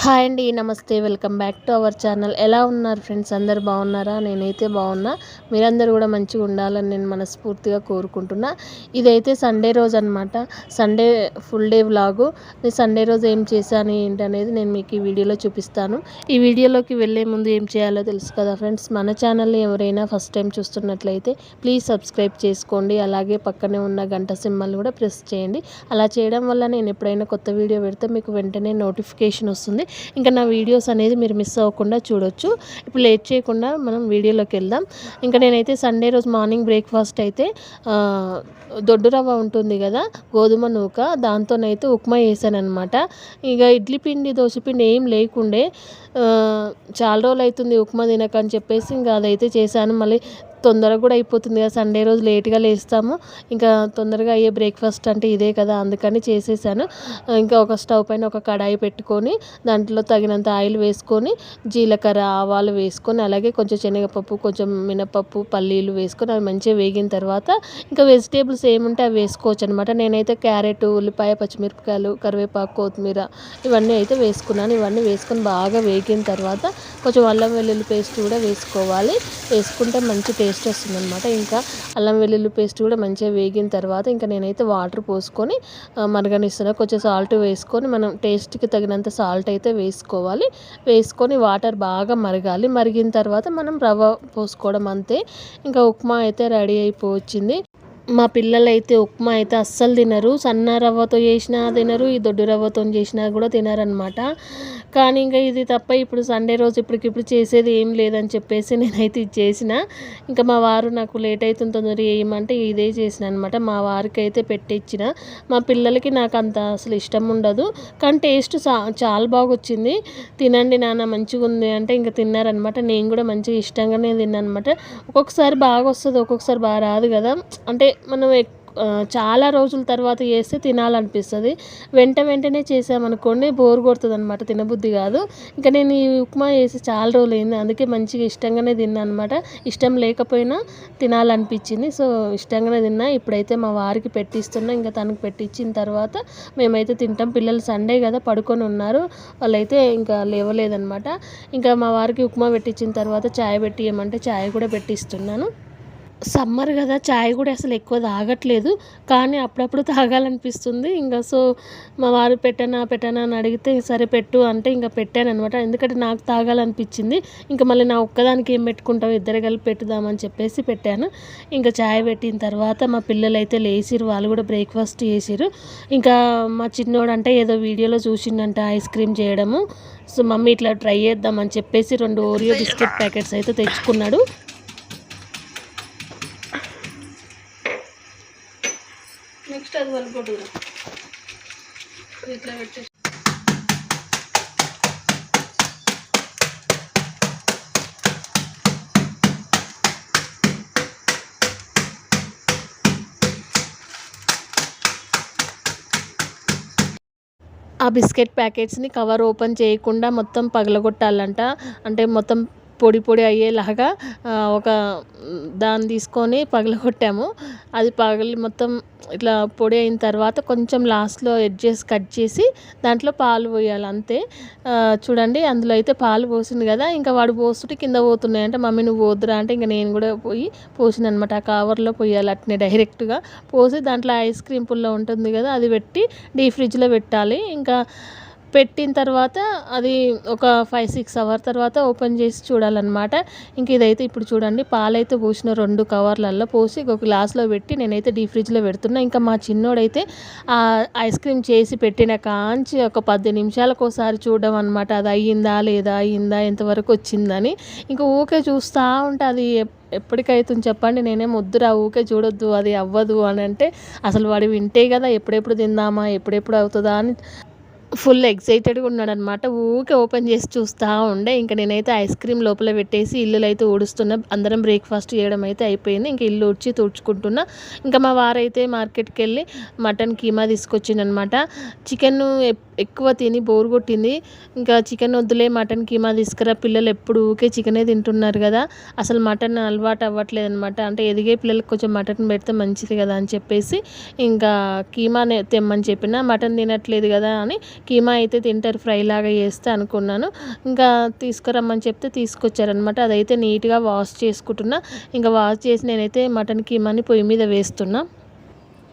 Hi అండి నమస్తే. Welcome back to our channel. ఎలా ఉన్నారు ఫ్రెండ్స్? అందరు బాగున్నారా? నేనైతే బాగున్నా. మీరందరూ కూడా మంచిగా ఉండాలని నేను మనస్ఫూర్తిగా కోరుకుంటున్నా. ఇదైతే సండే రోజు అనమాట Sunday full day vlog. Sunday రోజు ఏం చేశాను ఏంటనేది నేను మీకు ఈ వీడియోలో చూపిస్తాను. ఈ వీడియోలోకి వెళ్ళే ముందు ఏం చేయాలో తెలుసు కదా ఫ్రెండ్స్? మన ఛానల్ని ఎవరైనా ఫస్ట్ టైం చూస్తున్నట్లయితే ప్లీజ్ సబ్స్క్రైబ్ చేసుకోండి. అలాగే పక్కనే ఉన్న గంట సింబల్ కూడా ప్రెస్ చేయండి. అలా చేయడం వల్ల నేను ఎప్పుడైనా కొత్త వీడియో పెడితే మీకు వెంటనే నోటిఫికేషన్ వస్తుంది. ఇంకా నా వీడియోస్ అనేది మీరు మిస్ అవ్వకుండా చూడొచ్చు. ఇప్పుడు లేట్ చేయకుండా మనం వీడియోలోకి వెళ్దాం. ఇంకా నేనైతే సండే రోజు మార్నింగ్ బ్రేక్ఫాస్ట్ అయితే దొడ్డు రవ్వ ఉంటుంది కదా గోధుమ నూక దాంతోనైతే ఉప్మా వేసాను అనమాట ఇక ఇడ్లీ పిండి దోశ పిండి ఏం లేకుండే చాలా రోజులు అవుతుంది ఉప్మా తినకని చెప్పేసి ఇంకా అదైతే చేశాను. మళ్ళీ తొందరగా కూడా అయిపోతుంది కదా. సండే రోజు లేట్గా లేస్తాము. ఇంకా తొందరగా అయ్యే బ్రేక్ఫాస్ట్ అంటే ఇదే కదా. అందుకని చేసేసాను. ఇంకా ఒక స్టవ్ పైన ఒక కడాయి పెట్టుకొని దాంట్లో తగినంత ఆయిల్ వేసుకొని జీలకర్ర ఆవాలు వేసుకొని అలాగే కొంచెం శనగపప్పు కొంచెం మినపప్పు పల్లీలు వేసుకొని అవి మంచిగా వేగిన తర్వాత ఇంకా వెజిటేబుల్స్ ఏముంటే అవి వేసుకోవచ్చు అనమాట నేనైతే క్యారెట్ ఉల్లిపాయ పచ్చిమిరపకాయలు కరివేపాకు కొత్తిమీర ఇవన్నీ అయితే వేసుకున్నాను. ఇవన్నీ వేసుకొని బాగా వేగిన తర్వాత కొంచెం అల్లం వెల్లుల్లి పేస్ట్ కూడా వేసుకోవాలి. వేసుకుంటే మంచి టేస్ట్ వస్తుంది అనమాట ఇంకా అల్లం వెల్లుల్లి పేస్ట్ కూడా మంచిగా వేగిన తర్వాత ఇంకా నేనైతే వాటర్ పోసుకొని మరగనిస్తున్నా. కొంచెం సాల్ట్ వేసుకొని మనం టేస్ట్కి తగినంత సాల్ట్ అయితే వేసుకోవాలి. వేసుకొని వాటర్ బాగా మరగాలి. మరిగిన తర్వాత మనం రవ్వ పోసుకోవడం అంతే. ఇంకా ఉప్మా అయితే రెడీ అయిపోవచ్చింది. మా పిల్లలు అయితే ఉప్మా అయితే అస్సలు తినరు. సన్న రవ్వతో చేసినా తినరు. ఈ దొడ్డు రవ్వతో చేసినా కూడా తినరనమాట కానీ ఇంకా ఇది తప్ప ఇప్పుడు సండే రోజు ఇప్పటికిప్పుడు చేసేది ఏం లేదని చెప్పేసి నేనైతే ఇది చేసిన. ఇంకా మా వారు నాకు లేట్ అవుతుంది తొందర ఏమంటే ఇదే చేసిన అనమాట మా వారికి అయితే పెట్టించిన మా పిల్లలకి నాకు అంత అసలు ఇష్టం ఉండదు. కానీ టేస్ట్ చాలా బాగా వచ్చింది తినండి నాన్న మంచిగా ఉంది అంటే ఇంకా తిన్నారనమాట నేను కూడా మంచిగా ఇష్టంగానే తిన్నాను అనమాట ఒక్కొక్కసారి బాగా వస్తుంది ఒక్కొక్కసారి బాగా రాదు కదా. అంటే మనం చాలా రోజుల తర్వాత చేస్తే తినాలనిపిస్తుంది. వెంట వెంటనే చేసామనుకోండి బోర్ కొడుతుంది అనమాట తినబుద్ధి కాదు. ఇంకా నేను ఈ ఉప్మా చేసి చాలా రోజులు అయింది అందుకే మంచిగా ఇష్టంగానే తిన్నా అనమాట ఇష్టం లేకపోయినా తినాలనిపించింది. సో ఇష్టంగానే తిన్నా. ఇప్పుడైతే మా వారికి పెట్టిస్తున్నా ఇంకా తనకు పెట్టించిన తర్వాత మేమైతే తింటాం. పిల్లలు సండే కదా పడుకొని ఉన్నారు. వాళ్ళైతే ఇంకా లేవలేదనమాట ఇంకా మా వారికి ఉప్మా పెట్టించిన తర్వాత ఛాయ్ పెట్టి ఏమంటే ఛాయ్ కూడా పెట్టిస్తున్నాను. సమ్మర్ కదా చాయ్ కూడా అసలు ఎక్కువ తాగట్లేదు. కానీ అప్పుడప్పుడు తాగాలనిపిస్తుంది. ఇంకా సో మా వారు పెట్టనా పెట్టనా అని అడిగితే సరే పెట్టు అంటే ఇంకా పెట్టాను అనమాట ఎందుకంటే నాకు తాగాలనిపించింది. ఇంకా మళ్ళీ నా ఒక్కదానికి ఏం పెట్టుకుంటావు? ఇద్దరు కలిపి పెట్టుదామని చెప్పేసి పెట్టాను. ఇంకా చాయ్ పెట్టిన తర్వాత మా పిల్లలు అయితే లేచిరు. వాళ్ళు కూడా బ్రేక్ఫాస్ట్ చేసిరు. ఇంకా మా చిన్నోడు అంటే ఏదో వీడియోలో చూసిండంట ఐస్ క్రీమ్ చేయడము. సో మమ్మీ ఇట్లా ట్రై చేద్దామని చెప్పేసి రెండు ఓరియో బిస్కెట్ ప్యాకెట్స్ అయితే తెచ్చుకున్నాడు. నెక్స్ట్ అనుకుంటున్నా. ఇట్లా పెట్టే ఆ బిస్కెట్ ప్యాకెట్స్ని కవర్ ఓపెన్ చేయకుండా మొత్తం పగలగొట్టాలంట. అంటే మొత్తం పొడి పొడి అయ్యేలాగా ఒక దాన్ని తీసుకొని పగలగొట్టాము. అది పగలి మొత్తం ఇట్లా పొడి అయిన తర్వాత కొంచెం లాస్ట్లో ఎడ్జెస్ కట్ చేసి దాంట్లో పాలు పోయాలి అంతే. చూడండి అందులో అయితే పాలు పోసింది కదా ఇంకా వాడు పోస్తుంటే కింద పోతున్నాయి అంటే మమ్మీ నువ్వు పోద్దురా అంటే ఇంకా నేను కూడా పోయి పోసిన అనమాట ఆ కవర్లో పోయాలి అట్నే డైరెక్ట్గా. పోసి దాంట్లో ఐస్ క్రీమ్ పుల్ల ఉంటుంది కదా అది పెట్టి డీ ఫ్రిడ్జ్లో పెట్టాలి. ఇంకా పెట్టిన తర్వాత అది ఒక ఫైవ్ సిక్స్ అవర్ తర్వాత ఓపెన్ చేసి చూడాలన్నమాట. ఇంక ఇదైతే ఇప్పుడు చూడండి పాలైతే పోసిన రెండు కవర్లలో పోసి ఒక గ్లాస్లో పెట్టి నేనైతే డీ ఫ్రిడ్జ్లో పెడుతున్నా. ఇంకా మా చిన్నోడైతే ఆ ఐస్ క్రీమ్ చేసి పెట్టిన కాంచి ఒక పది నిమిషాలకు ఒకసారి చూడడం అనమాట అది అయ్యిందా లేదా అయ్యిందా ఎంతవరకు వచ్చిందని. ఇంకా ఊకే చూస్తూ ఉంటే అది ఎప్పటికైతుంది చెప్పండి. నేనే ముద్దురా ఊకే చూడొద్దు అది అవ్వదు అని అంటే అసలు వాడు వింటే కదా ఎప్పుడెప్పుడు తిందామా ఎప్పుడెప్పుడు అవుతుందా అని ఫుల్ ఎగ్జైటెడ్గా ఉన్నాడనమాట. ఊకే ఓపెన్ చేసి చూస్తూ ఉండే. ఇంకా నేనైతే ఐస్ క్రీమ్ లోపల పెట్టేసి ఇల్లులు అయితే ఊడుస్తున్నా అందరం బ్రేక్ఫాస్ట్ చేయడం అయితే అయిపోయింది. ఇంకా ఇల్లు ఊడ్చి తుడుచుకుంటున్నా. ఇంకా మా వారైతే మార్కెట్కి వెళ్ళి మటన్ కీమా తీసుకొచ్చిందనమాట చికెన్ ఎక్కువ తిని బోరు కొట్టింది. ఇంకా చికెన్ వద్దులే మటన్ కీమా తీసుకురా పిల్లలు ఎప్పుడు ఊకే చికెనే తింటున్నారు కదా. అసలు మటన్ అలవాటు అవ్వట్లేదు అనమాట అంటే ఎదిగే పిల్లలకి కొంచెం మటన్ పెడితే మంచిది కదా అని చెప్పేసి ఇంకా కీమానే తెమ్మని చెప్పిన మటన్ తినట్లేదు కదా అని కీమా అయితే తింటారు ఫ్రై లాగా చేస్తే అనుకున్నాను. ఇంకా తీసుకురమ్మని చెప్తే తీసుకొచ్చారనమాట అదైతే నీట్గా వాష్ చేసుకుంటున్నా. ఇంకా వాష్ చేసి నేనైతే మటన్ కీమాని పొయ్యి మీద వేస్తున్నా.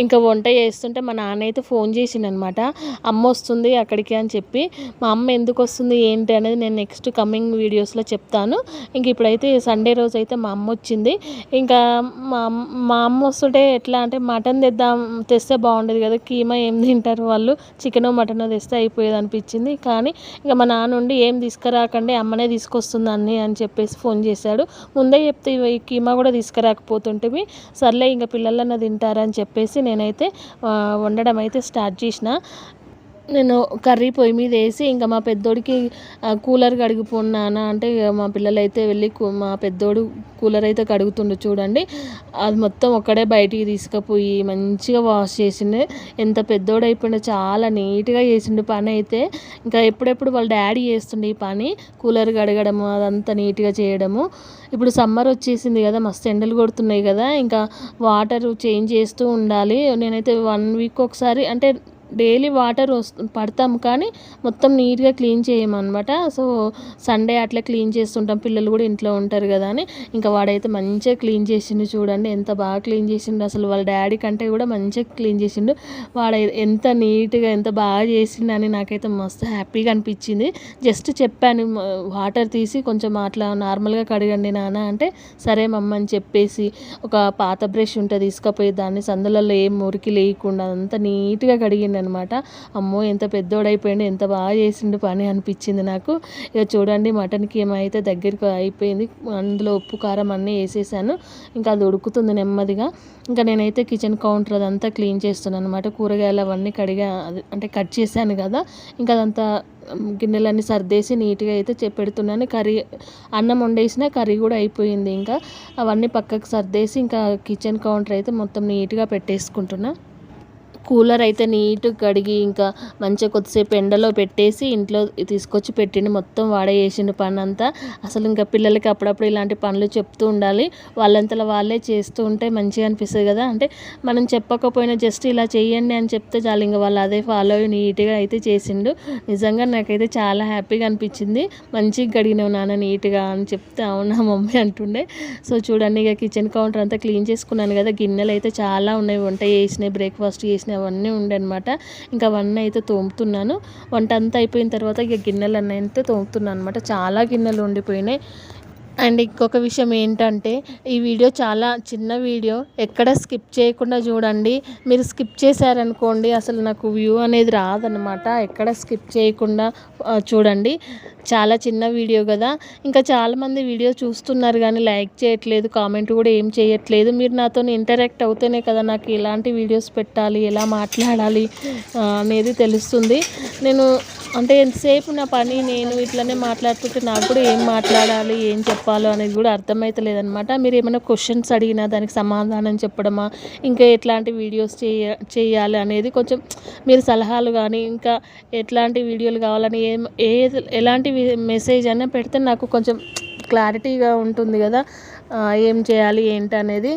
ఇంకా వంట చేస్తుంటే మా నాన్న అయితే ఫోన్ చేసిండనమాట. అమ్మ వస్తుంది అక్కడికి అని చెప్పి మా అమ్మ ఎందుకు వస్తుంది ఏంటి అనేది నేను నెక్స్ట్ కమింగ్ వీడియోస్లో చెప్తాను. ఇంక ఇప్పుడైతే సండే రోజు అయితే మా అమ్మ వచ్చింది. ఇంకా మా అమ్మ- మా అమ్మ వస్తుంటే ఎట్లా అంటే మటన్ తెద్దాం తెస్తే బాగుండేది కదా కీమా ఏం తింటారు వాళ్ళు? చికెనో మటనో తెస్తే అయిపోయేది అనిపించింది. కానీ ఇంకా మా నాన్న ఉండి ఏం తీసుకురాకండి అమ్మనే తీసుకొస్తుంది అన్ని అని చెప్పేసి ఫోన్ చేశాడు. ముందే చెప్తే ఈ కీమా కూడా తీసుకురాకపోతుంటే సర్లే ఇంకా పిల్లలన్న తింటారని చెప్పేసి నేనైతే వండడం అయితే స్టార్ట్ చేసిన. నేను కర్రీ పొయ్యి మీద వేసి ఇంకా మా పెద్దోడికి కూలర్ కడిగిపోన్నానా అంటే ఇక మా పిల్లలు అయితే వెళ్ళి మా పెద్దోడు కూలర్ అయితే కడుగుతుండు చూడండి. అది మొత్తం ఒక్కడే బయటికి తీసుకుపోయి మంచిగా వాష్ చేసిండే. ఎంత పెద్దోడు అయిపోయిందో చాలా నీట్గా చేసిండు పని అయితే. ఇంకా ఎప్పుడెప్పుడు వాళ్ళ డాడీ చేస్తుండే ఈ పని కూలర్ కడగడము అదంతా నీట్గా చేయడము. ఇప్పుడు సమ్మర్ వచ్చేసింది కదా మస్తు ఎండలు కొడుతున్నాయి కదా ఇంకా వాటర్ చేంజ్ చేస్తూ ఉండాలి. నేనైతే వన్ వీక్ ఒకసారి అంటే డైలీ వాటర్ వస్తు పడతాం కానీ మొత్తం నీట్గా క్లీన్ చేయమన్నమాట. సో సండే అట్లా క్లీన్ చేస్తుంటాం. పిల్లలు కూడా ఇంట్లో ఉంటారు కదా అని. ఇంకా వాడైతే మంచిగా క్లీన్ చేసిండు చూడండి. ఎంత బాగా క్లీన్ చేసిండు. అసలు వాళ్ళ డాడీ కంటే కూడా మంచిగా క్లీన్ చేసిండు. వాడు ఎంత నీట్గా ఎంత బాగా చేసిండు అని నాకైతే మస్తు హ్యాపీగా అనిపించింది. జస్ట్ చెప్పాను వాటర్ తీసి కొంచెం అట్లా నార్మల్గా కడగండి నాన్న అంటే సరే మమ్మ అని చెప్పేసి ఒక పాత బ్రష్ ఉంటే తీసుకుపోయి దాన్ని సందులలో ఏం మురికి లేకుండా అంతా నీట్గా కడిగిండి అనమాట అమ్మో ఎంత పెద్దోడైపోయిండు ఎంత బాగా చేసిండు పని అనిపించింది నాకు. ఇక చూడండి మటన్కి ఏమైతే దగ్గరికి అయిపోయింది అందులో ఉప్పు కారం అన్నీ వేసేసాను. ఇంకా అది ఉడుకుతుంది నెమ్మదిగా. ఇంకా నేనైతే కిచెన్ కౌంటర్ అదంతా క్లీన్ చేస్తున్నాను అనమాట కూరగాయలు అవన్నీ కడిగా అది- అంటే కట్ చేశాను కదా. ఇంకా అదంతా గిన్నెలన్నీ సర్దేసి నీట్గా అయితే పెడుతున్నాను. కర్రీ అన్నం వండేసిన కర్రీ కూడా అయిపోయింది ఇంకా. అవన్నీ పక్కకు సర్దేసి ఇంకా కిచెన్ కౌంటర్ అయితే మొత్తం నీట్గా పెట్టేసుకుంటున్నాను కూలర్ అయితే నీట్గా కడిగి ఇంకా మంచిగా కొద్దిసేపు ఎండలో పెట్టేసి ఇంట్లో తీసుకొచ్చి పెట్టిండు. మొత్తం వాడేసిండు పని అంతా అసలు ఇంకా పిల్లలకి అప్పుడప్పుడు ఇలాంటి పనులు చెప్తూ ఉండాలి. వాళ్ళంతలో వాళ్ళే చేస్తూ ఉంటే మంచిగా అనిపిస్తుంది కదా. అంటే మనం చెప్పకపోయినా జస్ట్ ఇలా చేయండి అని చెప్తే చాలు. ఇంకా వాళ్ళు అదే ఫాలో అయ్యి నీట్గా అయితే చేసిండు. నిజంగా నాకైతే చాలా హ్యాపీగా అనిపించింది. మంచిగా కడిగినావు నాన్న నీట్గా అని చెప్తే అవునా మమ్మీ అంటుండే. సో చూడండి ఇక కిచెన్ కౌంటర్ అంతా క్లీన్ చేసుకున్నాను కదా. గిన్నెలు అయితే చాలా ఉన్నాయి. వంట చేసినాయి బ్రేక్ఫాస్ట్ చేసినాయి అవన్నీ ఉండే అనమాట ఇంకా అవన్నీ అయితే తోముతున్నాను. వంట అంతా అయిపోయిన తర్వాత ఇక గిన్నెలన్నీ అయితే తోముతున్నాను అనమాట చాలా గిన్నెలు ఉండిపోయినాయి. అండ్ ఇంకొక విషయం ఏంటంటే ఈ వీడియో చాలా చిన్న వీడియో. ఎక్కడ స్కిప్ చేయకుండా చూడండి. మీరు స్కిప్ చేశారనుకోండి అసలు నాకు వ్యూ అనేది రాదనమాట ఎక్కడ స్కిప్ చేయకుండా చూడండి. చాలా చిన్న వీడియో కదా. ఇంకా చాలామంది వీడియో చూస్తున్నారు కానీ లైక్ చేయట్లేదు కామెంట్ కూడా ఏం చేయట్లేదు. మీరు నాతో ఇంటరాక్ట్ అవుతేనే కదా నాకు ఎలాంటి వీడియోస్ పెట్టాలి ఎలా మాట్లాడాలి అనేది తెలుస్తుంది. నేను అంటే ఎంతసేపు నా పని నేను ఇట్లనే మాట్లాడుతుంటే నాకు కూడా ఏం మాట్లాడాలి ఏం చెప్పాలో అనేది కూడా అర్థమవుతలేదనమాట మీరు ఏమైనా క్వశ్చన్స్ అడిగినా దానికి సమాధానం చెప్పడమా ఇంకా ఎట్లాంటి వీడియోస్ చేయ చేయాలి అనేది కొంచెం మీరు సలహాలు కానీ ఇంకా ఎట్లాంటి వీడియోలు కావాలని ఏం ఏ ఎలాంటి మెసేజ్ అయినా పెడితే నాకు కొంచెం క్లారిటీగా ఉంటుంది కదా ఏం చేయాలి ఏంటి అనేది.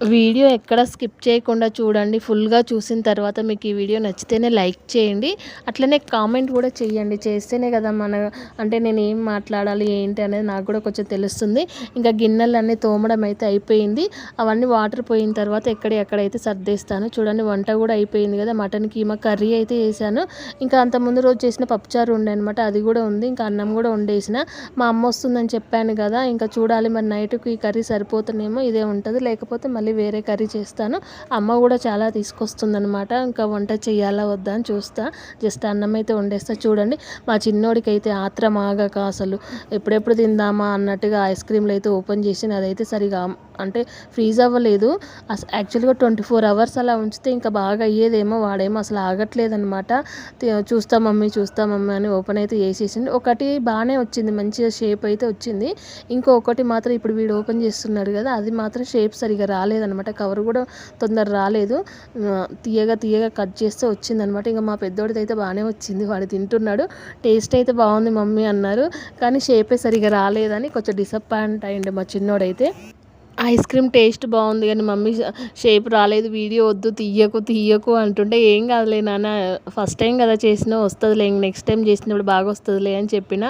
వీడియో ఎక్కడ స్కిప్ చేయకుండా చూడండి. ఫుల్గా చూసిన తర్వాత మీకు ఈ వీడియో నచ్చితేనే లైక్ చేయండి. అట్లనే కామెంట్ కూడా చేయండి. చేస్తేనే కదా మన అంటే నేను ఏం మాట్లాడాలి ఏంటి అనేది నాకు కూడా కొంచెం తెలుస్తుంది. ఇంకా గిన్నెలన్నీ తోమడం అయితే అయిపోయింది. అవన్నీ వాటర్ పోయిన తర్వాత ఎక్కడ ఎక్కడైతే సర్దేస్తాను చూడండి. వంట కూడా అయిపోయింది కదా. మటన్ కీమా కర్రీ అయితే వేసాను ఇంకా అంత ముందు రోజు చేసిన పప్పుచారు ఉండే అనమాట అది కూడా ఉంది. ఇంకా అన్నం కూడా వండేసిన. మా అమ్మ వస్తుందని చెప్పాను కదా. ఇంకా చూడాలి మరి నైట్కి ఈ కర్రీ సరిపోతుందేమో ఇదే ఉంటుంది. లేకపోతే మళ్ళీ మళ్ళీ వేరే కర్రీ చేస్తాను. అమ్మ కూడా చాలా తీసుకొస్తుందనమాట ఇంకా వంట చేయాలా వద్దా అని చూస్తా. జస్ట్ అన్నం అయితే వండేస్తా. చూడండి మా చిన్నోడికి అయితే ఆత్రం ఆగక అసలు. ఎప్పుడెప్పుడు తిందామా అన్నట్టుగా ఐస్ క్రీమ్లు అయితే ఓపెన్ చేసి అదైతే సరిగా అంటే ఫ్రీజ్ అవ్వలేదు. అసలు యాక్చువల్గా ట్వంటీ ఫోర్ అవర్స్ అలా ఉంచితే ఇంకా బాగా అయ్యేదేమో వాడేమో అసలు ఆగట్లేదనమాట చూస్తా మమ్మీ చూస్తా మమ్మీ అని ఓపెన్ అయితే వేసేసింది ఒకటి బాగానే వచ్చింది మంచిగా షేప్ అయితే వచ్చింది. ఇంకొకటి మాత్రం ఇప్పుడు వీడు ఓపెన్ చేస్తున్నాడు కదా అది మాత్రం షేప్ సరిగా రాలేదనమాట కవర్ కూడా తొందర రాలేదు. తీయగా తీయగా కట్ చేస్తే వచ్చిందనమాట ఇంకా మా పెద్దోడిది అయితే బాగానే వచ్చింది వాడు తింటున్నాడు. టేస్ట్ అయితే బాగుంది మమ్మీ అన్నారు. కానీ షేపే సరిగా రాలేదని కొంచెం డిసప్పాయింట్ అయ్యిండు మా చిన్నోడైతే. ఐస్ క్రీమ్ టేస్ట్ బాగుంది కానీ మమ్మీ షేప్ రాలేదు వీడియో వద్దు తీయకు తీయకు అంటుంటే ఏం కాదులే నాన్న ఫస్ట్ టైం కదా చేసినా వస్తుందిలే నెక్స్ట్ టైం చేసినప్పుడు బాగా వస్తుందిలే అని చెప్పిన.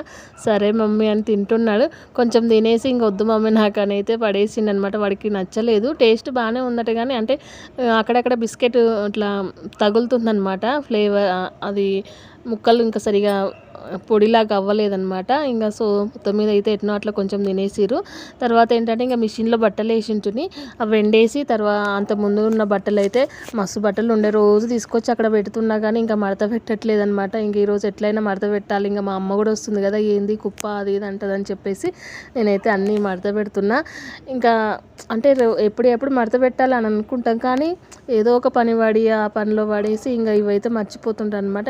సరే మమ్మీ అని తింటున్నాడు. కొంచెం తినేసి ఇంక వద్దు మమ్మీ నాకు అని అయితే పడేసింది అనమాట వాడికి నచ్చలేదు. టేస్ట్ బాగానే ఉందట కానీ అంటే అక్కడక్కడ బిస్కెట్ ఇట్లా తగులుతుందనమాట. ఫ్లేవర్ అది ముక్కలు ఇంకా సరిగా పొడిలాగా అవ్వలేదనమాట ఇంకా సో మొత్తం మీద అయితే ఎట్నో అట్లా కొంచెం తినేసిరు తర్వాత ఏంటంటే ఇంకా మిషన్లో బట్టలు వేసి అవి ఎండేసి తర్వాత అంత ముందు ఉన్న బట్టలు అయితే మస్తు బట్టలు ఉండే రోజు తీసుకొచ్చి అక్కడ పెడుతున్నా కానీ ఇంకా మడత పెట్టట్లేదు అనమాట ఇంక ఈరోజు ఎట్లయినా మడత పెట్టాలి. ఇంకా మా అమ్మ కూడా వస్తుంది కదా ఏంది కుప్ప అది ఇది అంటదని చెప్పేసి నేనైతే అన్నీ మడత పెడుతున్నా. ఇంకా అంటే ఎప్పుడు మడత పెట్టాలని అనుకుంటాం కానీ ఏదో ఒక పని పడి ఆ పనిలో పడేసి ఇంకా ఇవైతే మర్చిపోతుంటాను అనమాట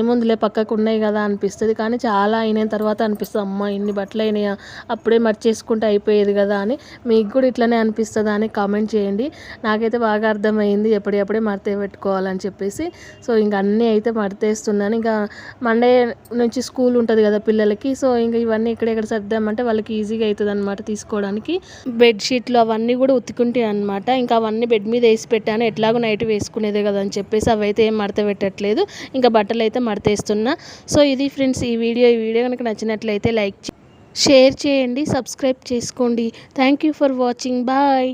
ఏముందిలే పక్కకు ఉన్నాయి కదా అనిపిస్తుంది. కానీ చాలా అయిన తర్వాత అనిపిస్తుంది అమ్మ ఇన్ని బట్టలు అయినాయా అప్పుడే మర్చేసుకుంటే అయిపోయేది కదా అని. మీకు కూడా ఇట్లనే అనిపిస్తుందా అని కామెంట్ చేయండి. నాకైతే బాగా అర్థమైంది. ఎప్పుడప్పుడే మడత పెట్టుకోవాలని చెప్పేసి. సో ఇంక అన్నీ అయితే మడతేస్తున్నాను. ఇంకా మండే నుంచి స్కూల్ ఉంటుంది కదా పిల్లలకి. సో ఇంకా ఇవన్నీ ఇక్కడెక్కడ సర్దామంటే వాళ్ళకి ఈజీగా అవుతుంది అనమాట తీసుకోవడానికి. బెడ్షీట్లు అవన్నీ కూడా ఉతుకుంటాయి అనమాట ఇంకా అవన్నీ బెడ్ మీద వేసి పెట్టాను. ఎట్లాగో నైట్ వేసుకునేదే కదా అని చెప్పేసి అవైతే ఏం మడత పెట్టట్లేదు. ఇంకా బట్టలు అయితే మడతేస్తున్నా. సో ఇది ఫ్రెండ్స్ ఈ వీడియో. ఈ వీడియో కనుక నచ్చినట్లయితే లైక్ షేర్ చేయండి సబ్స్క్రైబ్ చేసుకోండి. Thank you for watching. Bye.